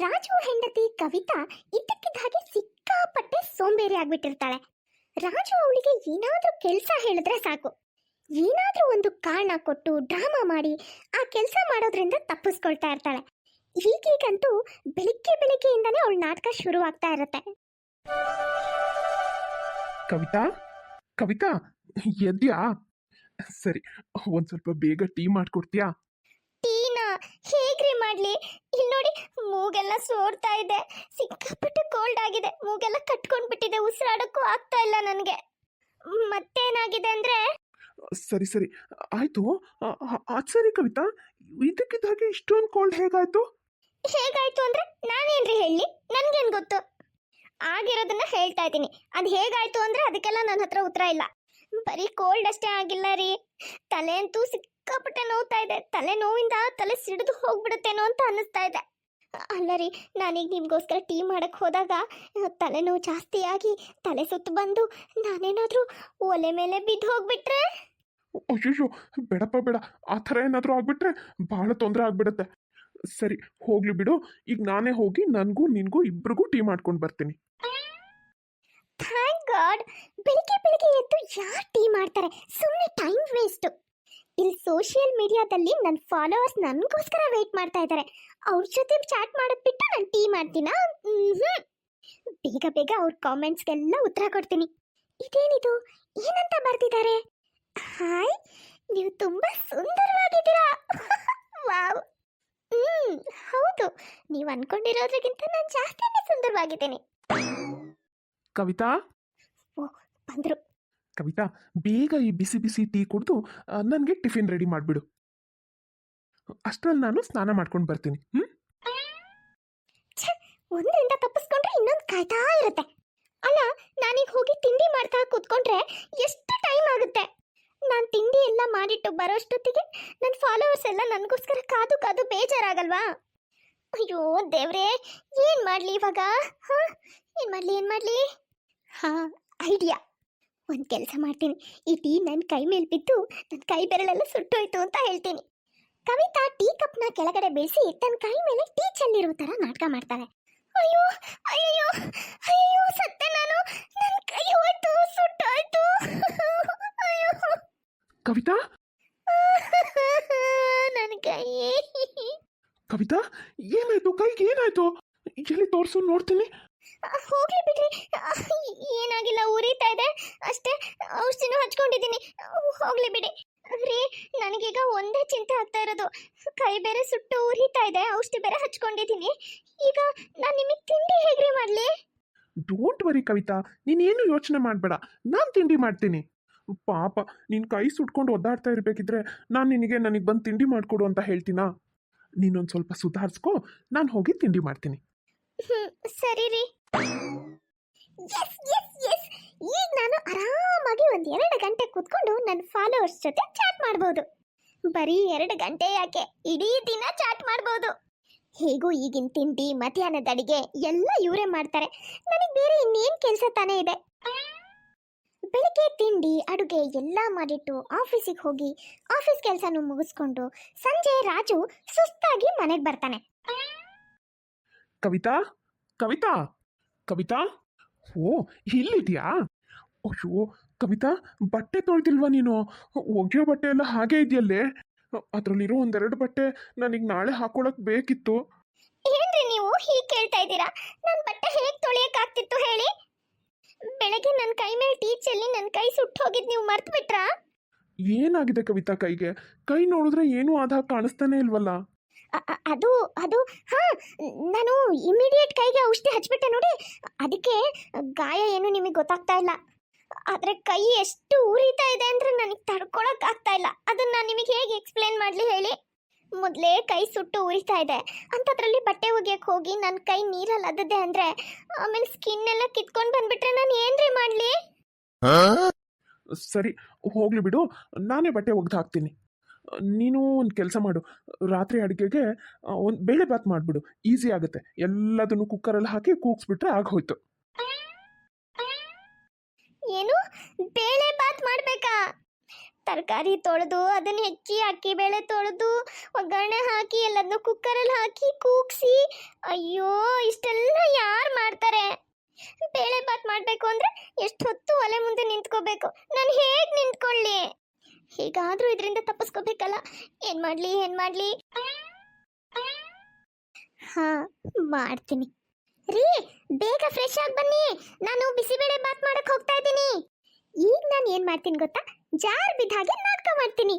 ರಾಜು ಹೆಂಡತಿ ಕವಿತಾ ಇದ್ದಕ್ಕಿದ್ದ ಹಾಗೆ ಸಿಕ್ಕಾಪಟ್ಟೆ ಸೋಂಬೇರಿ ಆಗ್ಬಿಟ್ಟಿರ್ತಾಳೆ. ರಾಜು ಅವಳಿಗೆ ಏನಾದ್ರೂ ಕೆಲಸ ಹೇಳಿದ್ರೆ ಸಾಕು. ಏನಾದ್ರೂ ಒಂದು ಕಾರಣ ಕೊಟ್ಟು ಡ್ರಾಮಾ ಮಾಡಿ ಆ ಕೆಲಸ ಮಾಡೋದ್ರಿಂದ ತಪ್ಪಿಸ್ಕೊಳ್ತಾ ಇರ್ತಾಳೆ. ಈಗೀಗಂತೂ ಬೆಳಿಗ್ಗೆ ಬೆಳಿಗ್ಗೆಯಿಂದನೇ ಅವಳ ನಾಟಕ ಶುರುವಾಗ್ತಾ ಇರುತ್ತೆ. ಕವಿತಾ? ಕವಿತಾ, ಎದ್ಯಾ? ಸರಿ, ಒಂದ್ ಸ್ವಲ್ಪ ಬೇಗ ಟೀ ಮಾಡ್ಕೊಡ್ತೀಯಾ? ಹೇಗ್ರಿ ಮಾಡ್ಲಿ? ಇಲ್ಲಿ ನೋಡಿ ಮೂಗೆಲ್ಲ ಸೋರ್ತಾ ಇದೆ. ಸಿಕ್ಕಾಪಟ್ಟೆ ಕೋಲ್ಡ್ ಆಗಿದೆ. ಮೂಗೆಲ್ಲ ಕಟ್ಕೊಂಡ್ಬಿಟ್ಟಿದೆ. ಉಸಿರಾಡಕ್ಕೂ ಆಗ್ತಾ ಇಲ್ಲ ನನಗೆ. ಮತ್ತೇನಾಗಿದೆ ಅಂದ್ರೆ? ಸರಿ ಸರಿ. ಆಯ್ತು. ಆ- ಸರಿ ಕವಿತಾ. ಇದಕ್ಕಿದ್ದ ಹಾಗೆ ಇಷ್ಟೊಂದು ಕೋಲ್ಡ್ ಹೇಗಾಯ್ತು? ಹೇಗಾಯ್ತು ಅಂದ್ರೆ ನಾನೇನ್ರಿ ಹೇಳಿ? ನನ್ಗೇನ್ ಗೊತ್ತು? ಆಗಿರೋದನ್ನ ಹೇಳ್ತಾ ಇದ್ದೀನಿ. ಅದು ಹೇಗಾಯ್ತು ಅಂದ್ರೆ ಅದಕ್ಕೆಲ್ಲ ನನ್ನ ಹತ್ರ ಉತ್ತರ ಇಲ್ಲ. ಬರೀ ಕೋಲ್ಡ್ ಅಷ್ಟೇ ಆಗಿಲ್ಲ ರೀ. ತಲೆ ಅಂತೂ ಸಿಕ್ಕಾಪಟ್ಟೆ ನೋವ್ತಾ ಇದೆ. ತಲೆ ನೋವಿಂದ ತಲೆ ಸಿಡಿದು ಹೋಗ್ಬಿಡುತ್ತೇನೋ ಅಂತ ಅನ್ನಿಸ್ತಾ ಇದೆ. ಅಲ್ಲ ರೀ ನಾನೀಗ ನಿಮಗೋಸ್ಕರ ಟೀ ಮಾಡಕ್ಕೆ ಹೋದಾಗ ತಲೆನೋವು ಜಾಸ್ತಿ ಆಗಿ ತಲೆ ಸುತ್ತು ಬಂದು ನಾನೇನಾದರೂ ಒಲೆ ಮೇಲೆ ಬಿದ್ದು ಹೋಗ್ಬಿಟ್ರೆ? ಅಯ್ಯೋ ಬೇಡಪ್ಪ ಬೇಡ. ಆ ಥರ ಏನಾದರೂ ಆಗ್ಬಿಟ್ರೆ ಭಾಳ ತೊಂದರೆ ಆಗ್ಬಿಡುತ್ತೆ. ಸರಿ ಹೋಗ್ಲಿ ಬಿಡು. ಈಗ ನಾನೇ ಹೋಗಿ ನನಗೂ ನಿನಗೂ ಇಬ್ರಿಗೂ ಟೀ ಮಾಡ್ಕೊಂಡು ಬರ್ತೀನಿ. Thank god. ಬೆಳಿಗ್ಗೆ ಬೆಳಿಗ್ಗೆ ಎದ್ದು ಯಾರು ಟೀ ಮಾಡ್ತಾರೆ? ಸುಮ್ಮನೆ ಟೈಮ್ ವೇಸ್ಟ್. ಇಲ್ಲಿ ಸೋಷಿಯಲ್ ಮೀಡಿಯಾದಲ್ಲಿ ನನ್ನ ಫಾಲೋವರ್ಸ್ ನನಗೋಸ್ಕರ ವೇಟ್ ಮಾಡ್ತಾ ಇದ್ದಾರೆ ಅವ್ರ ಜೊತೆ ಚಾಟ್ ಮಾಡೋದು ಬಿಟ್ಟು ನಾನು ಟೀ ಮಾಡ್ತೀನಾ? ಹ್ಞೂ ಬೇಗ ಬೇಗ ಅವ್ರ ಕಾಮೆಂಟ್ಸ್ಗೆಲ್ಲ ಉತ್ತರ ಕೊಡ್ತೀನಿ. ಇದೇನಿದು? ಏನಂತ ಬರ್ತಿದ್ದಾರೆ ಹಾಯ್ ನೀವು ತುಂಬ ಸುಂದರವಾಗಿದ್ದೀರಾ? ವಾವ್. ಹ್ಞೂ ಹೌದು. ನೀವು ಅನ್ಕೊಂಡಿರೋದ್ರಿಗಿಂತ ನಾನು ಜಾಸ್ತಿನೇ ಸುಂದರವಾಗಿದ್ದೀನಿ. ಕವಿತಾ? ಬಂದ್ರು. ಕವಿತಾ, ಬೇಗ ಈ ಬಿಸಿ ಬಿಸಿ ಟೀ ಕುಡಿದು ನನಗೆ ಟಿಫಿನ್ ರೆಡಿ ಮಾಡಿಬಿಡು. ಅಷ್ಟರಲ್ಲಿ ನಾನು ಸ್ನಾನ ಮಾಡ್ಕೊಂಡು ಬರ್ತೀನಿ ಹ್ಞೂ ಒಂದರಿಂದ ತಪ್ಪಿಸ್ಕೊಂಡ್ರೆ ಇನ್ನೊಂದು ಕಾಯ್ತಾ ಇರುತ್ತೆ. ಅಲ್ಲ, ನಾನೀಗ ಹೋಗಿ ತಿಂಡಿ ಮಾಡ್ತಾ ಕೂತ್ಕೊಂಡ್ರೆ ಎಷ್ಟು ಟೈಮ್ ಆಗುತ್ತೆ? ನಾನು ತಿಂಡಿ ಎಲ್ಲ ಮಾಡಿಟ್ಟು ಬರೋಷ್ಟೊತ್ತಿಗೆ ನನ್ನ ಫಾಲೋವರ್ಸ್ ಎಲ್ಲ ನನಗೋಸ್ಕರ ಕಾದು ಕಾದು ಬೇಜಾರಾಗಲ್ವಾ? ಅಯ್ಯೋ, ದೇವ್ರೇ, ಏನು ಮಾಡಲಿ ಇವಾಗ, ಹಾಂ? ಏನು ಮಾಡಲಿ ಏನು ಮಾಡಲಿ? ಹಾಂ ಐಡಿಯಾ ಒಂದು ಕೆಲಸ ಮಾಡ್ತೀನಿ. ಈ ಟೀ ನನ್ನ ಕೈ ಮೇಲೆ ಬಿದ್ದು ನನ್ನ ಕೈ ಬೆರಳೆಲ್ಲ ಸುಟ್ಟೋಯ್ತು ಅಂತ ಹೇಳ್ತೀನಿ. ಕವಿತಾ ಟೀ ಕಪ್ನ ಕೆಳಗಡೆ ಬೆಳೆಸಿ ತನ್ನ ಕೈ ಮೇಲೆ ಟೀ ಚೆಲ್ಲಿರೋ ತರ ನಾಟಕ ಮಾಡ್ತಾಳೆ. ಅಯ್ಯೋ ಅಯ್ಯೋ ಅಯ್ಯೋ ಸತ್ತೆ ನಾನು. ನನ್ನ ಕೈ ಹೋಯ್ತು ಸುಟ್ಟೋಯ್ತು. ಅಯ್ಯೋ. ಕವಿತಾ? ನನ್ನ ಕೈ. ಕವಿತಾ ಏನಾಯ್ತು? ಕೈಗೆ ಏನಾಯ್ತು? ಎಲ್ಲಿ ತೋರಿಸು ನೋಡ್ತೀನಿ. ಹೋಗ್ಲಿ ಬಿಡ್ರಿ. ಏನಾಗಿಲ್ಲ ಔಷಧಿನೂ ಹಚ್ಕೊಂಡಿದ್ದೀನಿ ಹೋಗ್ಲಿ ಬಿಡಿ. ರೀ ನನಗೀಗ ಒಂದೇ ಚಿಂತೆ ಆಗ್ತಾ ಇರೋದು. ಕೈ ಬೇರೆ ಸುಟ್ಟು ಉರಿತಾ ಇದೆ ಔಷಧಿ ಬೇರೆ ಹಚ್ಕೊಂಡಿದ್ದೀನಿ. ಈಗ ನಾನು ನಿಮಗೆ ತಿಂಡಿ ಹೇಗ್ರಿ ಮಾಡ್ಲಿ? ಡೋಂಟ್ ವರಿ ಕವಿತಾ ನೀನೇನು ಯೋಚನೆ ಮಾಡಬೇಡ. ನಾನು ತಿಂಡಿ ಮಾಡ್ತೀನಿ. ಪಾಪ ನಿನ್ನ ಕೈ ಸುಟ್ಕೊಂಡು ಒದ್ದಾಡ್ತಾ ಇರಬೇಕಿದ್ರೆ ನಾನು ನಿನಗೆ ನನಗೆ ಬಂದು ತಿಂಡಿ ಮಾಡಿಕೊಡು ಅಂತ ಹೇಳ್ತೀನಾ? ನೀನೊಂದು ಸ್ವಲ್ಪ ಸುಧಾರಿಸ್ಕೋ ನಾನು ಹೋಗಿ ತಿಂಡಿ ಮಾಡ್ತೀನಿ. ಸರಿ ರೀ. ಎಸ್ ಎಸ್ ಎಸ್ ಈಗ ನಾನು ಆರಾಮಾಗಿ ಒಂದು ಎರಡು ಗಂಟೆ ಕೂತ್ಕೊಂಡು ನನ್ನ ಫಾಲೋವರ್ಸ್ ಜೊತೆ ಚಾಟ್ ಮಾಡ್ಬೋದು. ಬರೀ ಎರಡು ಗಂಟೆ ಯಾಕೆ? ಇಡೀ ದಿನ ಚಾಟ್ ಮಾಡ್ಬೋದು. ಹೇಗೂ ಈಗಿನ ತಿಂಡಿ, ಮಧ್ಯಾಹ್ನದ ಅಡಿಗೆ ಎಲ್ಲ ಇವರೇ ಮಾಡ್ತಾರೆ. ನನಗೆ ಬೇರೆ ಇನ್ನೇನು ಕೆಲಸ ತಾನೇ ಇದೆ. ಬೆಳಿಗ್ಗೆ ತಿಂಡಿ, ಅಡುಗೆ ಎಲ್ಲ ಮಾಡಿಟ್ಟು ಆಫೀಸಿಗೆ ಹೋಗಿ ಆಫೀಸ್ ಕೆಲಸನೂ ಮುಗಿಸ್ಕೊಂಡು ಸಂಜೆ ರಾಜು ಸುಸ್ತಾಗಿ ಮನೆಗೆ ಬರ್ತಾನೆ. ಕವಿತಾ? ಕವಿತಾ? ಕವಿತಾ? ಓ, ಇಲ್ಲಿದ್ಯಾ? ಅಯ್ಯೋ ಕವಿತಾ ಬಟ್ಟೆ ತೊಳ್ದಿಲ್ವ ನೀನು? ಒಗೆಯೋ ಬಟ್ಟೆ ಎಲ್ಲ ಹಾಗೆ ಇದೆಯಲ್ಲೇ? ಅದರಲ್ಲಿರೋ ಒಂದೆರಡು ಬಟ್ಟೆ ನನಗೆ ನಾಳೆ ಹಾಕೊಳಕ್ ಬೇಕಿತ್ತು. ಏನ್ರಿ ನೀವು ಹೀಗೆ ಕೇಳ್ತಾ ಇದ್ದೀರಾ? ನನ್ನ ಬಟ್ಟೆ ಹೇಗೆ ತೊಳೆಯಕ್ಕಾಗ್ತಿತ್ತು ಹೇಳಿ? ಬೆಳಗ್ಗೆ ನನ್ನ ಕೈ ಮೇಲೆ ಟೀಚಲ್ಲಿ ನನ್ನ ಕೈ ಸುಟ್ಟು ಹೋಗಿದ್ದು ನೀವು ಮರ್ತು ಬಿಟ್ರಾ ಏನಾಗಿದೆ ಕವಿತಾ ಕೈಗೆ? ಕೈ ನೋಡಿದ್ರೆ ಏನೂ ಆದ ಕಾಣಿಸ್ತಾನೆ ಇಲ್ವಲ್ಲ? ಅ- ಅ- ಅದು ಅದು ಹಾ ನಾನು ಇಮಿಡಿಯೇಟ್ ಕೈಗೆ ಔಷಧಿ ಹಚ್ಬಿಟ್ಟೆ ನೋಡಿ ಅದಕ್ಕೆ ಗಾಯ ಏನು ನಿಮಗೆ ಗೊತ್ತಾಗ್ತಾ ಇಲ್ಲ. ಆದ್ರೆ ಕೈ ಎಷ್ಟು ಉರಿತಾ ಇದೆ ಅಂದರೆ ನನಗೆ ತಡ್ಕೊಳಕ್ ಆಗ್ತಾ ಇಲ್ಲ. ಅದನ್ನ ನಾನು ನಿಮಗೆ ಹೇಗೆ ಎಕ್ಸ್ಪ್ಲೇನ್ ಮಾಡಲಿ ಹೇಳಿ? ಮೊದಲೇ ಕೈ ಸುಟ್ಟು ಉರಿತಾ ಇದೆ. ಅಂಥದ್ರಲ್ಲಿ ಬಟ್ಟೆ ಒಗೆಯಕ್ಕೆ ಹೋಗಿ ನನ್ನ ಕೈ ನೀರಲ್ಲಿ ಅದ್ದದೆ ಅಂದರೆ ಆಮೇಲೆ ಸ್ಕಿನ್ ಎಲ್ಲ ಕಿತ್ಕೊಂಡು ಬಂದ್ಬಿಟ್ರೆ ನಾನು ಏನ್ರಿ ಮಾಡಲಿ? ಸರಿ ಹೋಗ್ಲಿ ಬಿಡು. ನಾನೇ ಬಟ್ಟೆ ಒಗ್ದು ಹಾಕ್ತೀನಿ. ನೀನು ಒಂದು ಕೆಲಸ ಮಾಡು. ರಾತ್ರಿ ಅಡುಗೆಗೆ ಒಂದು ಬೇಳೆ ಬಾತ್ ಮಾಡಿಬಿಡು. ಈಸಿ ಆಗುತ್ತೆ. ಎಲ್ಲದನ್ನು ಕುಕ್ಕರಲ್ಲಿ ಹಾಕಿ ಕೂಗ್ಸ್ಬಿಟ್ರೆ ಆಗೋಯ್ತು ಏನು? ಬೇಳೆ ಬಾತ್ ಮಾಡ್ಬೇಕಾ? ತರಕಾರಿ ತೊಳೆದು, ಅದನ್ನ ಹೆಚ್ಚಿ ಅಕ್ಕಿ ಬೇಳೆ ತೊಳೆದು, ಒಗ್ಗರಣೆ ಹಾಕಿ ಎಲ್ಲದನ್ನು ಕುಕ್ಕರಲ್ಲಿ ಹಾಕಿ, ಕೂಗಿಸಿ. ಅಯ್ಯೋ, ಇಷ್ಟೆಲ್ಲ ಯಾರು ಮಾಡ್ತಾರೆ? ಬೇಳೆ ಬಾತ್ ಮಾಡಬೇಕು ಅಂದ್ರೆ ಎಷ್ಟು ಹೊತ್ತು ಒಲೆ ಮುಂದೆ ನಿಂತ್ಕೋಬೇಕು. ನಾನು ಹೇಗೆ ನಿಂತ್ಕೊಳ್ಳಿ? ಹೇಗಾದರೂ ಇದರಿಂದ ತಪ್ಪಿಸ್ಕೋಬೇಕಲ್ಲ. ಏನು ಮಾಡ್ಲಿ ಏನು ಮಾಡ್ಲಿ? ಹಾ, ಮಾಡ್ತೀನಿ. ರೀ ಬೇಗ ಫ್ರೆಶ್ ಆಗಿ ಬನ್ನಿ. ನಾನು ಬಿಸಿಬೇಳೆ ಬಾತ್ ಮಾಡಕ್ ಹೋಗ್ತಾ ಇದ್ದೀನಿ. ಈಗ ನಾನು ಏನ್ ಮಾಡ್ತೀನಿ ಗೊತ್ತಾ? ಜಾರ್ ಬಿದ್ದ ಹಾಗೆ ನಾಟಕ ಮಾಡ್ತೀನಿ!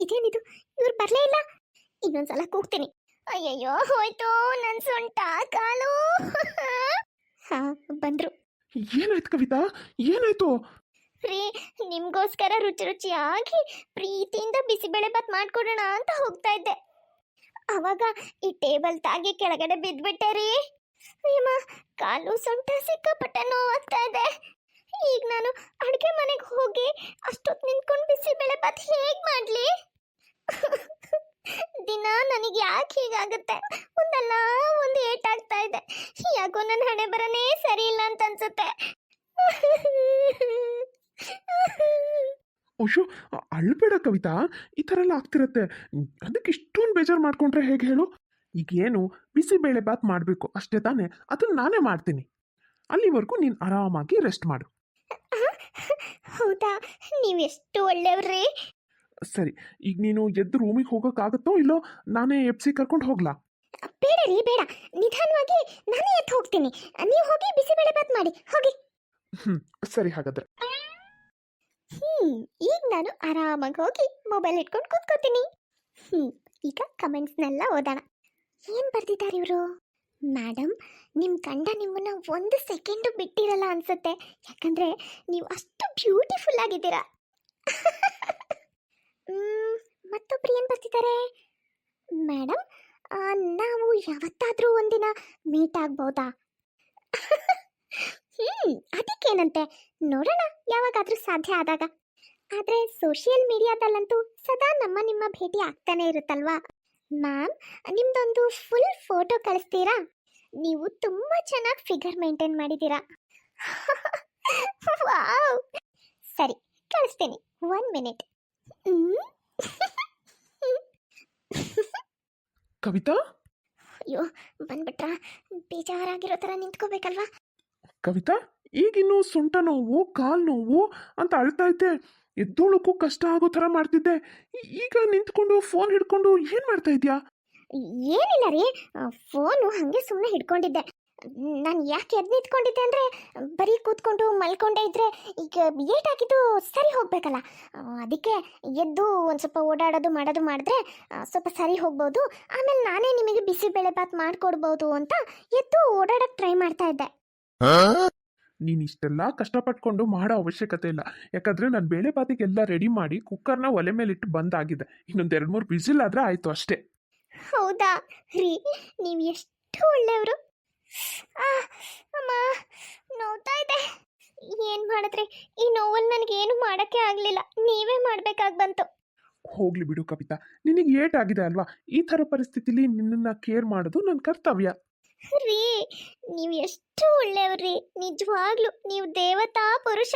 ಇದೇನಿದು? ಇವ್ರು ಬರ್ಲೇ ಇಲ್ಲ. ಇನ್ನೊಂದ್ಸಲ ಕೂಗ್ತೀನಿ. ಅಯ್ಯಯ್ಯೋ ಹೋಯ್ತು. ನನ್ ಸೊಂಟ ಕಾಲು. ಹಾ ಬಂದ್ರು. ಏನಾಯ್ತು ಕವಿತಾ? ಏನಾಯ್ತು? ರೀ ನಿಮ್ಗೋಸ್ಕರ ರುಚಿ ರುಚಿಯಾಗಿ ಪ್ರೀತಿಯಿಂದ ಬಿಸಿಬೇಳೆ ಬಾತ್ ಮಾಡ್ಕೊಡೋಣ ಅಂತ ಹೋಗ್ತಾ ಇದ್ದೆ. ಅವಾಗ ಈ ಟೇಬಲ್ ತಾಗಿ ಕೆಳಗಡೆ ಬಿದ್ಬಿಟ್ಟೆ ರೀ. ಅಯ್ಯಮ್ಮ, ಕಾಲು ಸೊಂಟ ಸಿಕ್ಕಾಪಟ್ಟೆ ನೋವಾಗ್ತಾ ಇದೆ. ಈಗ ನಾನು ಅಡುಗೆ ಮನೆಗೆ ಹೋಗಿ ಅಷ್ಟೊತ್ತು ನಿಂತ್ಕೊಂಡು ಬಿಸಿಬೇಳೆ ಬಾತ್ ಹೇಗೆ ಮಾಡಲಿ? ದಿನ ನನಗೆ ಯಾಕೆ ಹೀಗಾಗುತ್ತೆ? ಒಂದಲ್ಲ, ಒಂದು ಏಟಾಗ್ತಾ ಇದೆ. ಯಾಕೋ ನನ್ನ ಹಣೆ ಬರನೇ ಸರಿ ಇಲ್ಲ ಅಂತ ಅನ್ಸುತ್ತೆ. ಅಯ್ಯೋ ಅಳ್ಬೇಡ ಕವಿತಾ. ಈ ಥರ ಎಲ್ಲ ಆಗ್ತಿರತ್ತೆ. ಅದಕ್ಕೆ ಇಷ್ಟೊಂದು ಬೇಜಾರು ಮಾಡ್ಕೊಂಡ್ರೆ ಹೇಗೆ ಹೇಳು? ಈಗ ಏನು ಬಿಸಿಬೇಳೆ ಬಾತ್ ಮಾಡಬೇಕು ಅಷ್ಟೇ ತಾನೇ? ಅದನ್ನು ನಾನೇ ಮಾಡ್ತೀನಿ. ಅಲ್ಲಿವರೆಗೂ ನೀನು ಆರಾಮಾಗಿ ರೆಸ್ಟ್ ಮಾಡು. ಹೌದಾ? ನೀವೆಷ್ಟು ಒಳ್ಳೆಯವ್ರಿ? ಸರಿ ಈಗ ನೀನು ಎದ್ದು ರೂಮಿಗೆ ಹೋಗೋಕ್ಕಾಗತ್ತೋ ಇಲ್ಲೋ ನಾನೇ ಎಪ್ಸಿ ಕರ್ಕೊಂಡು ಹೋಗ್ಲಾ? ಬೇಡ ರೀ ಬೇಡ. ನಿಧಾನವಾಗಿ ನಾನೇ ಎದ್ದು ಹೋಗ್ತೀನಿ. ನೀವು ಹೋಗಿ ಬಿಸಿಬೇಳೆ ಬಾತ್ ಮಾಡಿ ಹೋಗಿ. ಹ್ಞೂ ಸರಿ ಹಾಗಾದ್ರೆ. ಈಗ ನಾನು ಆರಾಮಾಗಿ ಹೋಗಿ ಮೊಬೈಲ್ ಇಟ್ಕೊಂಡು ಕೂತ್ಕೋತೀನಿ. ಹ್ಮ್ ಈಗ ಕಮೆಂಟ್ಸ್ನೆಲ್ಲ ಓದೋಣ. ಏನು ಬರ್ದಿದ್ದಾರೆ ಇವರು? ಮೇಡಮ್ ನಿಮ್ಮ ಗಂಡ ನಿಮ್ಮನ್ನ ಒಂದು ಸೆಕೆಂಡು ಬಿಟ್ಟಿರಲ್ಲ ಅನ್ಸುತ್ತೆ. ಯಾಕಂದ್ರೆ ನೀವು ಅಷ್ಟು ಬ್ಯೂಟಿಫುಲ್ ಆಗಿದ್ದೀರಾ. ಮ್, ಮತ್ತೊಬ್ರು ಏನು ಬರ್ತಿದ್ದಾರೆ ಮೇಡಮ್ ನಾವು ಯಾವತ್ತಾದರೂ ಒಂದಿನ ಮೀಟ್ ಆಗ್ಬೋದಾ? ಹ್ಮ್ ಅದಕ್ಕೇನಂತೆ? ನೋಡೋಣ ಯಾವಾಗಾದರೂ ಸಾಧ್ಯ ಆದಾಗ. ಆದ್ರೆ ಸೋಷಿಯಲ್ ಮೀಡಿಯಾದಲ್ಲಂತೂ ಸದಾ ನಮ್ಮ ನಿಮ್ಮ ಭೇಟಿ ಆಗ್ತಾನೆ ಇರುತ್ತಲ್ವಾ? ಮ್ಯಾಮ್ ನಿಮ್ದೊಂದು ಫುಲ್ ಫೋಟೋ ಕಳಿಸ್ತೀರಾ? ನೀವು ತುಂಬಾ ಚೆನ್ನಾಗಿ ಫಿಗರ್ ಮೇಂಟೈನ್ ಮಾಡಿದ್ದೀರಾ? ವಾವ್ ಸರಿ ಕಳಿಸ್ತೀನಿ. One minute Kavitha? ಅಯ್ಯೋ ಬಂದ್ಬಿಟ್ರ? ಬೇಜಾರಾಗಿರೋ ಥರ ನಿಂತ್ಕೋಬೇಕಲ್ವಾ? ಕವಿತಾ ಈಗಿನ್ನು ಸೊಂಟ ನೋವು ಕಾಲು ನೋವು ಅಂತ ಅಳ್ತಾ ಇದ್ದೆ. ಎದ್ದೋಳಕ್ಕೂ ಕಷ್ಟ ಆಗೋ ಥರ ಮಾಡ್ತಿದ್ದೆ. ಈಗ ನಿಂತ್ಕೊಂಡು ಫೋನ್ ಹಿಡ್ಕೊಂಡು ಏನು ಮಾಡ್ತಾ ಇದ್ಯಾ? ಏನಿಲ್ಲ ರೀ ಫೋನು ಹಾಗೆ ಸುಮ್ಮನೆ ಹಿಡ್ಕೊಂಡಿದ್ದೆ. ನಾನು ಯಾಕೆ ಎದ್ದು ನಿಂತ್ಕೊಂಡಿದ್ದೆ ಅಂದರೆ ಬರೀ ಕೂತ್ಕೊಂಡು ಮಲ್ಕೊಂಡೆ ಇದ್ರೆ ಈಗ ಏಟಾಗಿದ್ದು ಸರಿ ಹೋಗ್ಬೇಕಲ್ಲ. ಅದಕ್ಕೆ ಎದ್ದು ಒಂದು ಸ್ವಲ್ಪ ಓಡಾಡೋದು ಮಾಡೋದು ಮಾಡಿದ್ರೆ ಸ್ವಲ್ಪ ಸರಿ ಹೋಗ್ಬೋದು. ಆಮೇಲೆ ನಾನೇ ನಿಮಗೆ ಬಿಸಿಬೇಳೆ ಬಾತ್ ಮಾಡಿಕೊಡ್ಬೋದು ಅಂತ ಎದ್ದು ಓಡಾಡಕ್ಕೆ ಟ್ರೈ ಮಾಡ್ತಾ ಇದ್ದೆ. ನೀನು ಇಷ್ಟೆಲ್ಲ ಕಷ್ಟಪಟ್ಕೊಂಡು ಮಾಡೋ ಅವಶ್ಯಕತೆ ಇಲ್ಲ. ಯಾಕಂದರೆ ನಾನು ಬೇಳೆ ಬಾತಿಗೆಲ್ಲ ರೆಡಿ ಮಾಡಿ ಕುಕ್ಕರ್ನ ಒಲೆ ಮೇಲಿಟ್ಟು ಬಂದಾಗಿದೆ. ಇನ್ನೊಂದು ಎರಡು ಮೂರು ಬಿಸಿಲ್ ಆದರೆ ಆಯಿತು ಅಷ್ಟೇ. ಹೌದಾ? ರೀ ನೀವು ಎಷ್ಟು ಒಳ್ಳೆಯವರು. ಅಮ್ಮ ನೋತಾ ಇದೆ. ಏನು ಮಾಡಿದ್ರೆ? ಈ ನೋವಲ್ಲಿ ನನಗೇನು ಮಾಡೋಕ್ಕೆ ಆಗಲಿಲ್ಲ. ನೀವೇ ಮಾಡಬೇಕಾಗಿ ಬಂತು. ಹೋಗ್ಲಿ ಬಿಡು ಕವಿತಾ. ನಿನಗೆ ಏಟಾಗಿದೆ ಅಲ್ವಾ? ಈ ಥರ ಪರಿಸ್ಥಿತಿಲಿ ನಿನ್ನನ್ನು ಕೇರ್ ಮಾಡೋದು ನನ್ನ ಕರ್ತವ್ಯ. ರೀ ನೀವು ಎಷ್ಟು ಒಳ್ಳೆಯವ್ರಿ. ನಿಜವಾಗ್ಲು ನೀವು ದೇವತಾ ಪುರುಷ.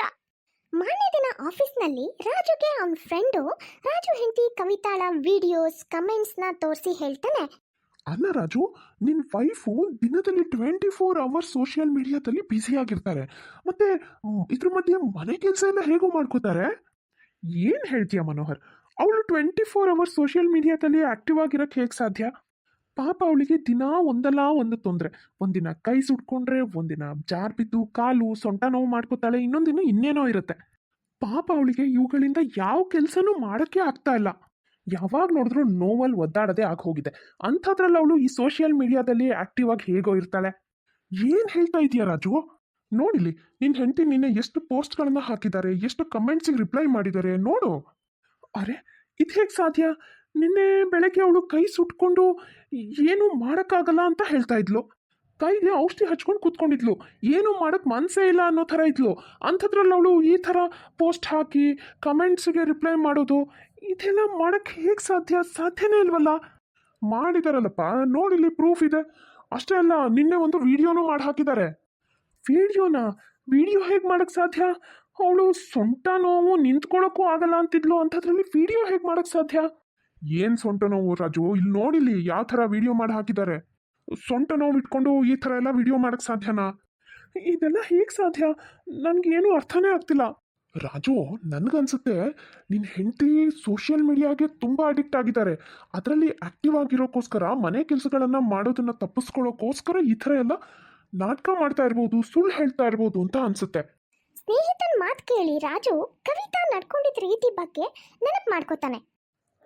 ಮಾನ್ಯ ದಿನ ಆಫೀಸ್ನಲ್ಲಿ ರಾಜುಗೆ ಅವನ ಫ್ರೆಂಡು, ರಾಜು ಹೆಂಡತಿ ಕವಿತಾಳ ವಿಡಿಯೋಸ್ ಕಮೆಂಟ್ಸ್ನ ತೋರಿಸಿ ಹೇಳ್ತಾನೆ. ಅಲ್ಲ ರಾಜು ನಿನ್ನ ವೈಫು ದಿನದಲ್ಲಿ ಟ್ವೆಂಟಿ ಫೋರ್ ಅವರ್ಸ್ ಸೋಷಿಯಲ್ ಮೀಡಿಯಾದಲ್ಲಿ ಬ್ಯುಸಿ ಆಗಿರ್ತಾರೆ. ಮತ್ತೆ ಇದ್ರ ಮಧ್ಯೆ ಮನೆ ಕೆಲಸ ಎಲ್ಲ ಹೇಗೂ ಮಾಡ್ಕೋತಾರೆ? ಏನು ಹೇಳ್ತೀಯ ಮನೋಹರ್? ಅವಳು ಟ್ವೆಂಟಿ ಫೋರ್ ಅವರ್ಸ್ ಸೋಷಿಯಲ್ ಮೀಡಿಯಾದಲ್ಲಿ ಆಕ್ಟಿವ್ ಆಗಿರಕ್ಕೆ ಹೇಗೆ ಸಾಧ್ಯ? ಪಾಪ ಅವಳಿಗೆ ದಿನ ಒಂದಲ್ಲ ಒಂದು ತೊಂದರೆ. ಒಂದಿನ ಕೈ ಸುಟ್ಕೊಂಡ್ರೆ, ಒಂದಿನ ಜಾರ್ ಬಿದ್ದು ಕಾಲು ಸೊಂಟ ನೋವು ಮಾಡ್ಕೋತಾಳೆ, ಇನ್ನೊಂದಿನ ಇನ್ನೇನೋ ಇರುತ್ತೆ. ಪಾಪ ಅವಳಿಗೆ ಇವುಗಳಿಂದ ಯಾವ ಕೆಲಸನೂ ಮಾಡೋಕ್ಕೆ ಆಗ್ತಾ ಇಲ್ಲ. ಯಾವಾಗ ನೋಡಿದ್ರು ನೋವಲ್ಲಿ ಒದ್ದಾಡದೆ ಆಗಿ ಹೋಗಿದೆ. ಅಂಥದ್ರಲ್ಲಿ ಅವಳು ಈ ಸೋಷಿಯಲ್ ಮೀಡಿಯಾದಲ್ಲಿ ಆಕ್ಟಿವ್ ಆಗಿ ಹೇಗೋ ಇರ್ತಾಳೆ. ಏನು ಹೇಳ್ತಾ ಇದೀಯ ರಾಜು? ನೋಡಿಲಿ ನಿನ್ನ ಹೆಂಡತಿ ನಿನ್ನೆ ಎಷ್ಟು ಪೋಸ್ಟ್ಗಳನ್ನ ಹಾಕಿದ್ದಾರೆ, ಎಷ್ಟು ಕಮೆಂಟ್ಸಿಗೆ ರಿಪ್ಲೈ ಮಾಡಿದ್ದಾರೆ, ನೋಡು. ಅರೆ, ಇದು ಹೇಗೆ ಸಾಧ್ಯ? ನಿನ್ನೆ ಬೆಳಗ್ಗೆ ಅವಳು ಕೈ ಸುಟ್ಕೊಂಡು ಏನು ಮಾಡೋಕ್ಕಾಗಲ್ಲ ಅಂತ ಹೇಳ್ತಾ ಇದ್ಲು. ಕೈಗೆ ಔಷಧಿ ಹಚ್ಕೊಂಡು ಕೂತ್ಕೊಂಡಿದ್ಲು. ಏನು ಮಾಡೋಕ್ಕೆ ಮನಸ್ಸೇ ಇಲ್ಲ ಅನ್ನೋ ಥರ ಇದ್ಲು. ಅಂಥದ್ರಲ್ಲಿ ಅವಳು ಈ ಥರ ಪೋಸ್ಟ್ ಹಾಕಿ, ಕಮೆಂಟ್ಸ್ಗೆ ರಿಪ್ಲೈ ಮಾಡೋದು, ಇದೆಲ್ಲ ಮಾಡೋಕ್ಕೆ ಹೇಗೆ ಸಾಧ್ಯ? ಸಾಧ್ಯನೇ ಇಲ್ವಲ್ಲ? ಮಾಡಿದಾರಲ್ಲಪ್ಪ, ನೋಡಿಲ್ಲಿ ಪ್ರೂಫ್ ಇದೆ. ಅಷ್ಟೇ ಅಲ್ಲ, ನಿನ್ನೆ ಒಂದು ವಿಡಿಯೋನು ಮಾಡಿ ಹಾಕಿದ್ದಾರೆ ವಿಡಿಯೋನ? ವಿಡಿಯೋ ಹೇಗೆ ಮಾಡೋಕ್ಕೆ ಸಾಧ್ಯ? ಅವಳು ಸೊಂಟ ನೋವು ನಿಂತ್ಕೊಳ್ಳೋಕ್ಕೂ ಆಗಲ್ಲ ಅಂತಿದ್ಲು. ಅಂಥದ್ರಲ್ಲಿ ವಿಡಿಯೋ ಹೇಗೆ ಮಾಡೋಕ್ಕೆ ಸಾಧ್ಯ? ಏನು ಸೊಂಟ ನೋವು ರಾಜು? ಇಲ್ಲಿ ನೋಡಿಲಿ ಯಾವ ಥರ ವಿಡಿಯೋ ಮಾಡಿ ಹಾಕಿದ್ದಾರೆ ಸೊಂಟ ನೋವು ಇಟ್ಕೊಂಡು ಈ ಥರ ಎಲ್ಲ ವಿಡಿಯೋ ಮಾಡಕ್ಕೆ ಸಾಧ್ಯನಾ? ಇದೆಲ್ಲ ಹೇಗೆ ಸಾಧ್ಯ? ನನಗೇನು ಅರ್ಥನೇ ಆಗ್ತಿಲ್ಲ. ರಾಜು, ನನಗನ್ಸುತ್ತೆ ನಿನ್ನ ಹೆಂಡತಿ ಸೋಷಿಯಲ್ ಮೀಡಿಯಾಗೆ ತುಂಬ ಅಡಿಕ್ಟ್ ಆಗಿದ್ದಾರೆ. ಅದರಲ್ಲಿ ಆಕ್ಟಿವ್ ಆಗಿರೋಕ್ಕೋಸ್ಕರ ಮನೆ ಕೆಲಸಗಳನ್ನು ಮಾಡೋದನ್ನ ತಪ್ಪಿಸ್ಕೊಳ್ಳೋಕ್ಕೋಸ್ಕರ ಈ ಥರ ಎಲ್ಲ ನಾಟಕ ಮಾಡ್ತಾ ಇರ್ಬೋದು, ಸುಳ್ಳು ಹೇಳ್ತಾ ಇರ್ಬೋದು ಅಂತ ಅನ್ಸುತ್ತೆ. ಸ್ನೇಹಿತನ ಮಾತು ಕೇಳಿ ರಾಜು ಕವಿತಾ ನಡ್ಕೊಂಡಿದ್ದ ರೀತಿ ಬಗ್ಗೆ ನೆನಪು ಮಾಡ್ಕೋತಾನೆ.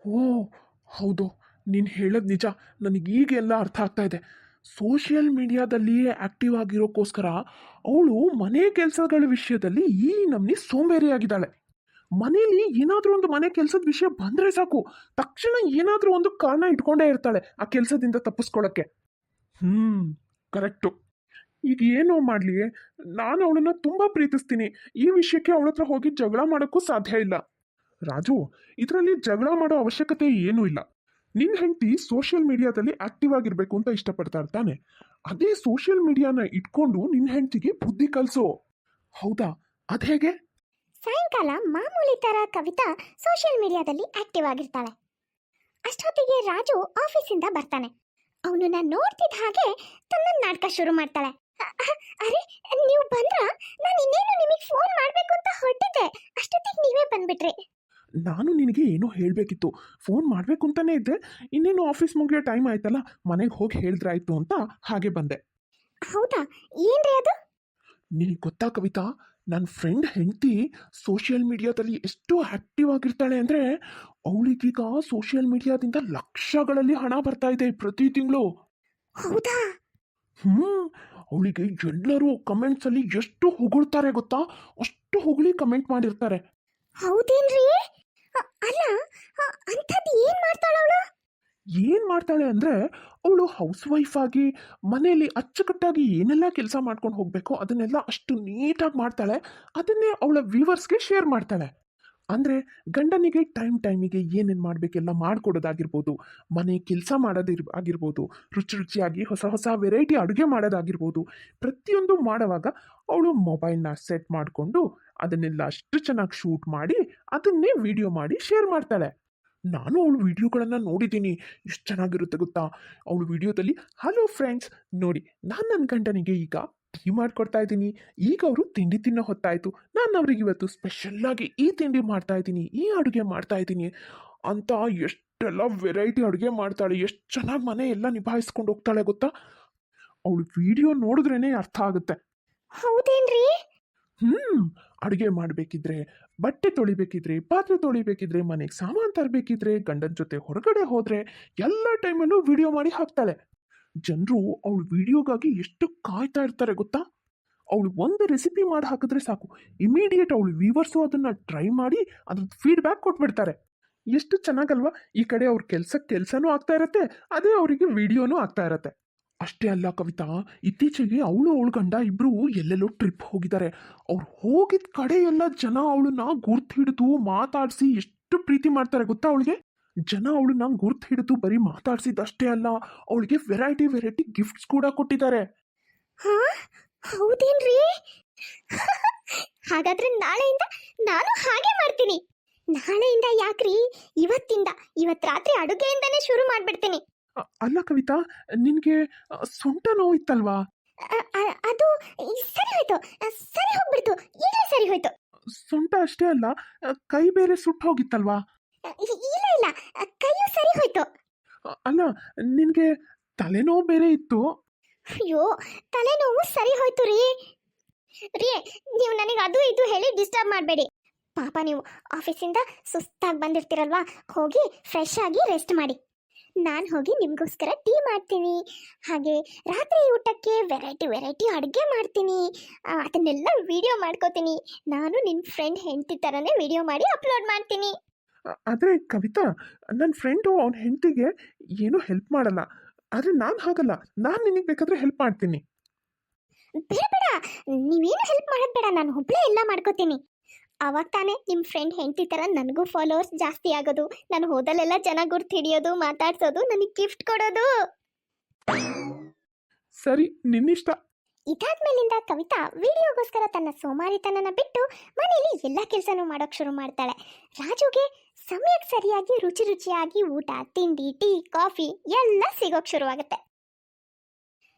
ಓ, ಹೌದು. ನೀನು ಹೇಳೋದು ನಿಜ. ನನಗೆ ಈಗೆಲ್ಲ ಅರ್ಥ ಆಗ್ತಾ ಇದೆ. ಸೋಷಿಯಲ್ ಮೀಡಿಯಾದಲ್ಲಿ ಆಕ್ಟಿವ್ ಆಗಿರೋಕ್ಕೋಸ್ಕರ ಅವಳು ಮನೆ ಕೆಲಸಗಳ ವಿಷಯದಲ್ಲಿ ಈ ನಮ್ಮನಿ ಸೋಂಬೇರಿಯಾಗಿದ್ದಾಳೆ. ಮನೇಲಿ ಏನಾದರೂ ಒಂದು ಮನೆ ಕೆಲಸದ ವಿಷಯ ಬಂದರೆ ಸಾಕು. ತಕ್ಷಣ ಏನಾದರೂ ಒಂದು ಕಾರಣ ಇಟ್ಕೊಂಡೇ ಇರ್ತಾಳೆ ಆ ಕೆಲಸದಿಂದ ತಪ್ಪಿಸ್ಕೊಳ್ಳೋಕ್ಕೆ ಹ್ಞೂ ಕರೆಕ್ಟು. ಈಗ ಏನೋ ಮಾಡಲಿ? ನಾನು ಅವಳನ್ನ ತುಂಬ ಪ್ರೀತಿಸ್ತೀನಿ. ಈ ವಿಷಯಕ್ಕೆ ಅವಳ ಹತ್ರ ಹೋಗಿ ಜಗಳ ಮಾಡೋಕ್ಕೂ ಸಾಧ್ಯ ಇಲ್ಲ. ರಾಜು, ಇದರಲ್ಲಿ ಜಗಳ ಮಾಡೋ ಅವಶ್ಯಕತೆ ಏನೂ ಇಲ್ಲ. ನಿನ್ನ ಹೆಂಡತಿ ಸೋಷಿಯಲ್ ಮೀಡಿಯಾದಲ್ಲಿ ಆಕ್ಟಿವ್ ಆಗಿರಬೇಕು ಅಂತ ಇಷ್ಟಪಡ್ತಾ ಇರ್ತಾನೆ. ಅದೇ ಸೋಷಿಯಲ್ ಮೀಡಿಯಾನ ಇಟ್ಕೊಂಡು ನಿನ್ನ ಹೆಂಡತಿಗೆ ಬುದ್ಧಿ ಕಲಿಸೋ. ಹೌದಾ? ಅದು ಹೇಗೆ? ಸಾಯಂಕಾಲ ಮಾಮೂಲಿ ತರ ಕವಿತಾ ಸೋಷಿಯಲ್ ಮೀಡಿಯಾದಲ್ಲಿ ಆಕ್ಟಿವ್ ಆಗಿರ್ತಾಳೆ. ಅಷ್ಟೊತ್ತಿಗೆ ರಾಜು ಆಫೀಸಿಂದ ಬರ್ತಾನೆ. ಅವನನ್ನ ನೋಡ್ತಿದ್ದ ಹಾಗೆ ತನ್ನ ನಾಟಕ ಶುರು ಮಾಡ್ತಾಳೆ. ಅರೆ, ನೀವು ಬಂದ್ರ? ನಾನು ಇನ್ನೇನು ನಿಮಗೆ ಫೋನ್ ಮಾಡಬೇಕು ಅಂತ ಹೊರಟಿದ್ದೆ. ಅಷ್ಟೊತ್ತಿಗೆ ನೀವೇ ಬಂದ್ಬಿಟ್ರಿ. ನಾನು ನಿನಗೆ ಏನೋ ಹೇಳಬೇಕಿತ್ತು. ಫೋನ್ ಮಾಡಬೇಕು ಅಂತಲೇ ಇದ್ದೆ. ಇನ್ನೇನು ಆಫೀಸ್ ಮುಗಿಯೋ ಟೈಮ್ ಆಯ್ತಲ್ಲ? ಮನೆಗೆ ಹೋಗಿ ಹೇಳಿದ್ರಾಯ್ತು ಅಂತ ಹಾಗೆ ಬಂದೆ. ಹೌದಾ? ಏನ್ರಿ ಅದು? ನಿನಗೆ ಗೊತ್ತಾ ಕವಿತಾ? ನನ್ನ ಫ್ರೆಂಡ್ ಹೆಂಡತಿ ಸೋಷಿಯಲ್ ಮೀಡಿಯಾದಲ್ಲಿ ಎಷ್ಟು ಆಕ್ಟಿವ್ ಆಗಿರ್ತಾಳೆ ಅಂದರೆ ಅವಳಿಗೀಗ ಸೋಷಿಯಲ್ ಮೀಡಿಯಾದಿಂದ ಲಕ್ಷಗಳಲ್ಲಿ ಹಣ ಬರ್ತಾ ಇದೆ ಪ್ರತಿ ತಿಂಗಳು. ಹೌದಾ? ಹ್ಞೂ ಅವಳಿಗೆ ಎಲ್ಲರೂ ಕಮೆಂಟ್ಸಲ್ಲಿ ಎಷ್ಟು ಹೊಗಳ್ತಾರೆ ಗೊತ್ತಾ? ಅಷ್ಟು ಹೊಗಳಿ ಕಮೆಂಟ್ ಮಾಡಿರ್ತಾರೆ. ಹೌದೇನ್ರಿ ಅ- ಅಲ್ಲ ಅ- ಅಂಥದ್ದು ಏನ್ ಮಾಡ್ತಾಳ ಅವಳು ಏನು ಮಾಡ್ತಾಳೆ ಅಂದರೆ ಅವಳು ಹೌಸ್ ವೈಫ್ ಆಗಿ ಮನೆಯಲ್ಲಿ ಅಚ್ಚುಕಟ್ಟಾಗಿ ಏನೆಲ್ಲ ಕೆಲಸ ಮಾಡ್ಕೊಂಡು ಹೋಗಬೇಕೋ ಅದನ್ನೆಲ್ಲ ಅಷ್ಟು ನೀಟಾಗಿ ಮಾಡ್ತಾಳೆ. ಅದನ್ನೇ ಅವಳ ವ್ಯೂವರ್ಸ್ಗೆ ಶೇರ್ ಮಾಡ್ತಾಳೆ. ಅಂದರೆ ಗಂಡನಿಗೆ ಟೈಮ್ ಟೈಮಿಗೆ ಏನೇನು ಮಾಡಬೇಕೆಲ್ಲ ಮಾಡಿಕೊಡೋದಾಗಿರ್ಬೋದು, ಮನೆ ಕೆಲಸ ಮಾಡೋದಿರ್, ಆಗಿರ್ಬೋದು, ರುಚಿ ರುಚಿಯಾಗಿ ಹೊಸ ಹೊಸ ವೆರೈಟಿ ಅಡುಗೆ ಮಾಡೋದಾಗಿರ್ಬೋದು, ಪ್ರತಿಯೊಂದು ಮಾಡುವಾಗ ಅವಳು ಮೊಬೈಲ್ನ ಸೆಟ್ ಮಾಡಿಕೊಂಡು ಅದನ್ನೆಲ್ಲ ಅಷ್ಟು ಚೆನ್ನಾಗಿ ಶೂಟ್ ಮಾಡಿ ಅದನ್ನೇ ವಿಡಿಯೋ ಮಾಡಿ ಶೇರ್ ಮಾಡ್ತಾಳೆ. ನಾನು ಅವಳು ವಿಡಿಯೋಗಳನ್ನು ನೋಡಿದ್ದೀನಿ. ಎಷ್ಟು ಚೆನ್ನಾಗಿರುತ್ತೆ ಗೊತ್ತಾ? ಅವಳು ವಿಡಿಯೋದಲ್ಲಿ ಹಲೋ ಫ್ರೆಂಡ್ಸ್ ನೋಡಿ ನಾನು ನನ್ನ ಗಂಡನಿಗೆ ಈಗ ಟೀ ಮಾಡಿಕೊಡ್ತಾ ಇದ್ದೀನಿ. ಈಗ ಅವರು ತಿಂಡಿ ತಿನ್ನೋ ಹೊತ್ತಾಯಿತು. ನಾನು ಅವ್ರಿಗೆ ಇವತ್ತು ಸ್ಪೆಷಲ್ಲಾಗಿ ಈ ತಿಂಡಿ ಮಾಡ್ತಾ ಇದ್ದೀನಿ ಈ ಅಡುಗೆ ಮಾಡ್ತಾ ಇದ್ದೀನಿ. ಅಂತ ಎಷ್ಟೆಲ್ಲ ವೆರೈಟಿ ಅಡುಗೆ ಮಾಡ್ತಾಳೆ ಎಷ್ಟು ಚೆನ್ನಾಗಿ ಮನೆ ಎಲ್ಲ ನಿಭಾಯಿಸ್ಕೊಂಡು ಹೋಗ್ತಾಳೆ ಗೊತ್ತಾ? ಅವಳು ವಿಡಿಯೋ ನೋಡಿದ್ರೇ ಅರ್ಥ ಆಗುತ್ತೆ. ಹೌದೇನ್ರಿ? ಹ್ಮ್. ಅಡುಗೆ ಮಾಡಬೇಕಿದ್ರೆ ಬಟ್ಟೆ ತೊಳಿಬೇಕಿದ್ರೆ, ಪಾತ್ರೆ ತೊಳಿಬೇಕಿದ್ರೆ, ಮನೆಗೆ ಸಾಮಾನು ತರಬೇಕಿದ್ರೆ, ಗಂಡನ ಜೊತೆ ಹೊರಗಡೆ ಹೋದರೆ ಎಲ್ಲ ಟೈಮಲ್ಲೂ ವಿಡಿಯೋ ಮಾಡಿ ಹಾಕ್ತಾಳೆ. ಜನರು ಅವಳು ವಿಡಿಯೋಗಾಗಿ ಎಷ್ಟು ಕಾಯ್ತಾ ಇರ್ತಾರೆ ಗೊತ್ತಾ? ಅವಳು ಒಂದು ರೆಸಿಪಿ ಮಾಡಿ ಹಾಕಿದ್ರೆ ಸಾಕು. ಇಮಿಡಿಯೇಟ್ ಅವಳು ವ್ಯೂವರ್ಸು ಅದನ್ನು ಟ್ರೈ ಮಾಡಿ ಅದ್ರದ್ದು ಫೀಡ್ಬ್ಯಾಕ್ ಕೊಟ್ಬಿಡ್ತಾರೆ. ಎಷ್ಟು ಚೆನ್ನಾಗಲ್ವಾ? ಈ ಕಡೆ ಅವ್ರ ಕೆಲಸಕ್ಕೆ ಕೆಲಸನೂ ಆಗ್ತಾ ಇರತ್ತೆ, ಅದೇ ಅವರಿಗೆ ವಿಡಿಯೋನೂ ಆಗ್ತಾ ಇರತ್ತೆ. ಅಷ್ಟೇ ಅಲ್ಲ ಕವಿತಾ, ಇತ್ತೀಚೆಗೆ ಅವಳು ಅವಳು ಗಂಡ ಇಬ್ರು ಎಲ್ಲೆಲ್ಲೋ ಟ್ರಿಪ್ ಹೋಗಿದ್ದಾರೆ. ಅವ್ರು ಹೋಗಿದ ಕಡೆ ಎಲ್ಲ ಜನ ಅವಳನ್ನ ಗುರ್ತು ಹಿಡಿದು ಮಾತಾಡಿಸಿ ಎಷ್ಟು ಪ್ರೀತಿ ಮಾಡ್ತಾರೆ ಗೊತ್ತಾ ಅವಳಿಗೆ? ಜನ ಅವಳನ್ನ ಗುರ್ತು ಹಿಡಿದು ಬರೀ ಮಾತಾಡ್ಸಿದ್ದಷ್ಟೇ ಅಲ್ಲ, ಅವಳಿಗೆ ವೆರೈಟಿ ವೆರೈಟಿ ಗಿಫ್ಟ್ಸ್ ಕೂಡ ಕೊಟ್ಟಿದ್ದಾರೆ. ಹೌದೇನ್ರಿ? ಹಾಗಾದ್ರೆ ನಾಳೆಯಿಂದ ನಾನು ಹಾಗೆ ಮಾಡ್ತೀನಿ. ನಾಳೆಯಿಂದ ಯಾಕ್ರಿ? ಇವತ್ತಿಂದ, ಇವತ್ತು ರಾತ್ರಿ ಅಡುಗೆಯಿಂದನೇ ಶುರು ಮಾಡ್ಬಿಡ್ತೀನಿ. ಅಲ್ಲ ಕವಿತಾ ನಿನಗೆ ಸೊಂಟ ನೋವಿತ್ತಲ್ವಾ? ಅ- ಅ- ಅದು ಸರಿ ಹೋಯ್ತು. ಸರಿ ಹೋಗ್ಬಿಡ್ತು. ಈಗಲೇ ಸರಿ ಹೋಯ್ತು. ಸೊಂಟ ಅಷ್ಟೇ ಅಲ್ಲ ಕೈ ಬೇರೆ ಸುಟ್ಟು ಹೋಗಿತ್ತಲ್ವಾ? ಇಲ್ಲ ಇಲ್ಲ. ಕೈಯು ಸರಿ ಹೋಯ್ತು. ಅಲ್ಲ ನಿನಗೆ ತಲೆನೋವು ಬೇರೆ ಇತ್ತು? ಅಯ್ಯೋ ತಲೆನೋವು ಸರಿ ಹೋಯ್ತು ರೀ. ರೀ ನೀವು ನನಗೆ ಅದು ಇದು ಹೇಳಿ ಡಿಸ್ಟರ್ಬ್ ಮಾಡಬೇಡಿ. ಪಾಪ ನೀವು ಆಫೀಸಿಂದ ಸುಸ್ತಾಗಿ ಬಂದಿರ್ತೀರಲ್ವಾ? ಹೋಗಿ ಫ್ರೆಶ್ ಆಗಿ ರೆಸ್ಟ್ ಮಾಡಿ. ನಾನು ಹೋಗಿ ನಿಮಗೋಸ್ಕರ ಟೀ ಮಾಡ್ತೀನಿ. ಹಾಗೆ ರಾತ್ರಿ ಊಟಕ್ಕೆ ವೆರೈಟಿ ವೆರೈಟಿ ಅಡುಗೆ ಮಾಡ್ತೀನಿ. ಅದನ್ನೆಲ್ಲ ವಿಡಿಯೋ ಮಾಡ್ಕೋತೀನಿ. ನಾನು ನಿಮ್ಮ ಫ್ರೆಂಡ್ ಹೆಂಡತಿ ಥರನೇ ವಿಡಿಯೋ ಮಾಡಿ ಅಪ್ಲೋಡ್ ಮಾಡ್ತೀನಿ. ಆದರೆ ಕವಿತಾ ನನ್ನ ಫ್ರೆಂಡು ಅವನ ಹೆಂಡತಿಗೆ ಏನೂ ಹೆಲ್ಪ್ ಮಾಡಲ್ಲ. ಆದರೆ ನಾನು ಹಾಗಲ್ಲ. ನಾನು ನಿನಗೆ ಬೇಕಾದರೆ ಹೆಲ್ಪ್ ಮಾಡ್ತೀನಿ. ಬೇಡ ಬೇಡ. ನೀವೇನು ಹೆಲ್ಪ್ ಮಾಡೋದು ಬೇಡ. ನಾನು ಒಬ್ಬಳೇ ಎಲ್ಲ ಮಾಡ್ಕೋತೀನಿ. ಅವಾಗ ತಾನೇ ನಿಮ್ಮ ಫ್ರೆಂಡ್ ಹೆಂಡತಿ ಥರ ನನಗೂ ಫಾಲೋವರ್ಸ್ ಜಾಸ್ತಿ ಆಗೋದು. ನಾನು ಹೋದಲ್ಲೆಲ್ಲ ಜನ ಗುರ್ತು ಹಿಡಿಯೋದು ಮಾತಾಡ್ಸೋದು ನನಗೆ ಗಿಫ್ಟ್ ಕೊಡೋದು. ಸರಿ ನಿನ್ನಿಷ್ಟ. ಇದಾದ್ಮೇಲಿಂದ ಕವಿತಾ ವಿಡಿಯೋಗೋಸ್ಕರ ತನ್ನ ಸೋಮಾರಿತನನ ಬಿಟ್ಟು ಮನೆಯಲ್ಲಿ ಎಲ್ಲ ಕೆಲಸನೂ ಮಾಡೋಕೆ ಶುರು ಮಾಡ್ತಾಳೆ. ರಾಜುಗೆ ಸಮಯಕ್ಕೆ ಸರಿಯಾಗಿ ರುಚಿ ರುಚಿಯಾಗಿ ಊಟ ತಿಂಡಿ ಟೀ ಕಾಫಿ ಎಲ್ಲ ಸಿಗೋಕ್ಕೆ ಶುರುವಾಗುತ್ತೆ.